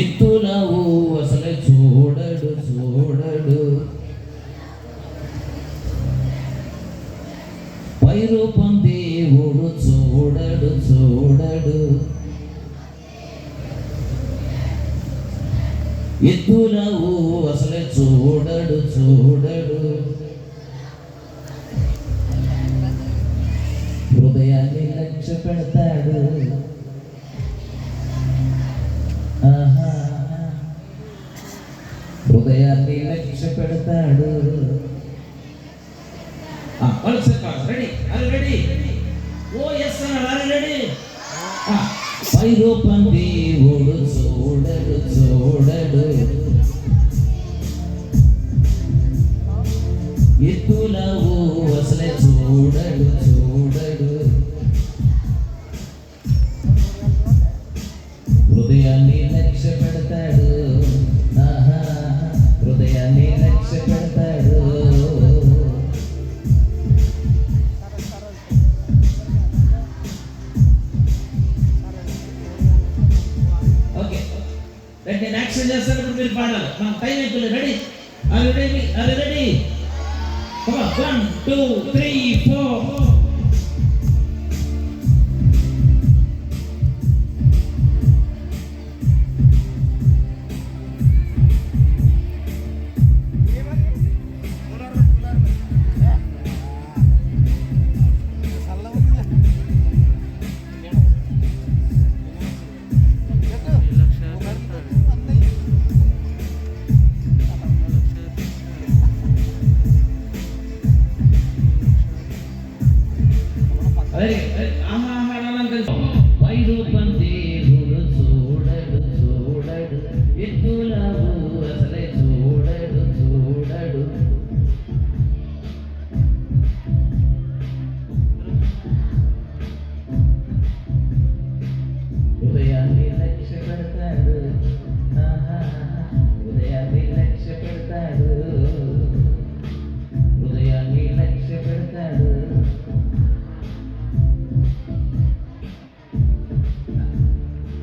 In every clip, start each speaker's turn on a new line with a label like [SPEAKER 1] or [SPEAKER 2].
[SPEAKER 1] ఎత్తులవు అసలే చూడడు చూడడు. పైరు రూపం దేవుడు చూడడు చూడడు. ఎత్తులవు అసలు చూడడు చూడడు. హృదయాన్ని లక్ష్య పెడతాడు హృదయాన్ని లక్ష్య పెడతాడు ఆ, వాళ్ళు చెప్పాలి రెడీ. రెడీ. ఓ ఎస్ అన్నాడు రెడీ. దేవుడు చూడడు చూడడు. అసలే చూడడు చూడడు. రండి నేను యాక్షన్ చేస్తాను ఇప్పుడు మీరు పాడాలి మన టైం అయిపోయింది రెడీ అది రెడీ అది ready one two three four అరే అరే,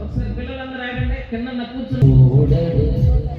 [SPEAKER 1] ఒకసారి పిల్లలందరూ ఆగండి కింద కూర్చొని